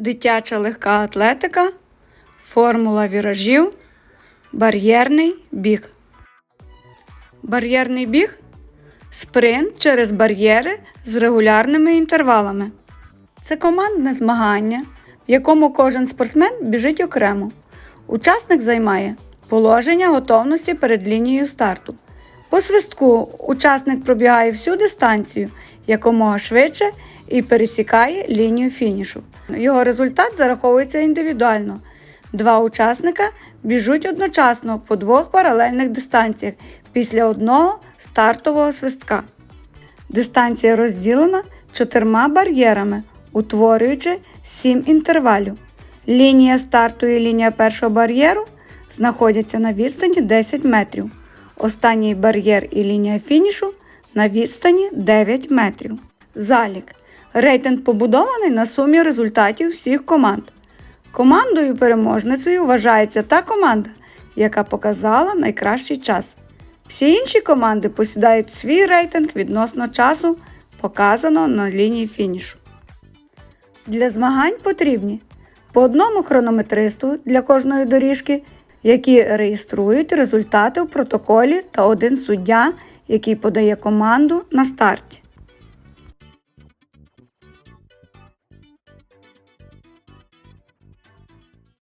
дитяча легка атлетика, формула віражів, бар'єрний біг. Бар'єрний біг спринт через бар'єри з регулярними інтервалами. Це командне змагання, в якому кожен спортсмен біжить окремо. Учасник займає положення готовності перед лінією старту. По свистку учасник пробігає всю дистанцію якомога швидше і пересікає лінію фінішу. Його результат зараховується індивідуально. Два учасника біжуть одночасно по двох паралельних дистанціях після одного стартового свистка. Дистанція розділена чотирма бар'єрами, утворюючи сім інтервалів. Лінія старту і лінія першого бар'єру знаходяться на відстані 10 метрів. Останній бар'єр і лінія фінішу на відстані 9 метрів. Залік. Рейтинг побудований на сумі результатів всіх команд. Командою переможницею вважається та команда, яка показала найкращий час. Всі інші команди посідають свій рейтинг відносно часу, показаного на лінії фінішу. Для змагань потрібні по одному хронометристу для кожної доріжки, які реєструють результати в протоколі та один суддя, який подає команду на старті.